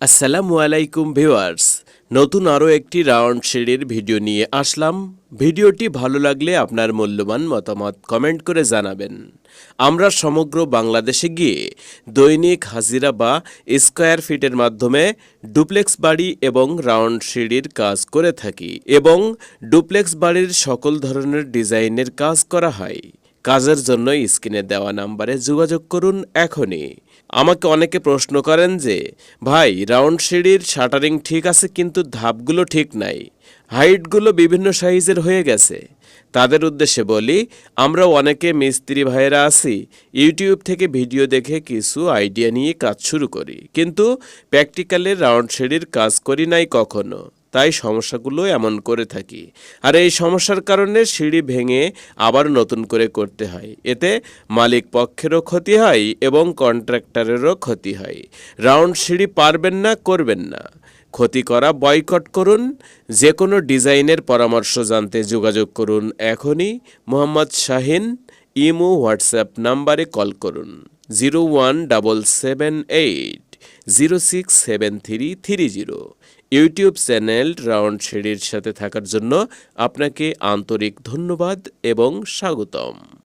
আসসালামু আলাইকুম ভিউয়ার্স। নতুন আরও একটি রাউন্ড শেডের ভিডিও নিয়ে আসলাম। ভিডিওটি ভালো লাগলে আপনার মূল্যবান মতামত কমেন্ট করে জানাবেন। আমরা সমগ্র বাংলাদেশে গিয়ে দৈনিক হাজিরা বা স্কোয়ার ফিটের মাধ্যমে ডুপ্লেক্স বাড়ি এবং রাউন্ড সিঁড়ির কাজ করে থাকি এবং ডুপ্লেক্স বাড়ির সকল ধরনের ডিজাইনের কাজ করা হয়। কাজের জন্য স্ক্রিনে দেওয়া নাম্বারে যোগাযোগ করুন এখনই। আমাকে অনেকে প্রশ্ন করেন যে, ভাই, রাউন্ড সিঁড়ির শাটারিং ঠিক আছে কিন্তু ধাপগুলো ঠিক নাই। হাইটগুলো বিভিন্ন সাইজের হয়ে গেছে। তাদের উদ্দেশ্যে বলি আমরা অনেকে মিস্ত্রি ভাইয়েরা আছি, ইউটিউব থেকে ভিডিও দেখে কিছু আইডিয়া নিয়ে কাজ শুরু করি। কিন্তু প্র্যাকটিক্যালে রাউন্ড সিঁড়ির কাজ করি নাই কখনো। তাই সমস্যাগুলো এমন করে থাকি। আর এই সমস্যার কারণে সিঁড়ি ভেঙে আবার নতুন করে করতে হয়। এতে মালিক পক্ষেরও ক্ষতি হয় এবং কন্ট্রাক্টরেরও ক্ষতি হয়। রাউন্ড সিঁড়ি পারবেন না, করবেন না। ক্ষতি করা বয়কট করুন। যে কোনো ডিজাইনের পরামর্শ জানতে যোগাযোগ করুন এখনই। মোহাম্মদ শাহিন, ইমো, হোয়াটসঅ্যাপ নাম্বারে কল করুন। Zero one double seven eight. Zero six seven three three zero YouTube channel round শেডির সাথে থাকার জন্য আপনাকে আন্তরিক ধন্যবাদ এবং স্বাগতম।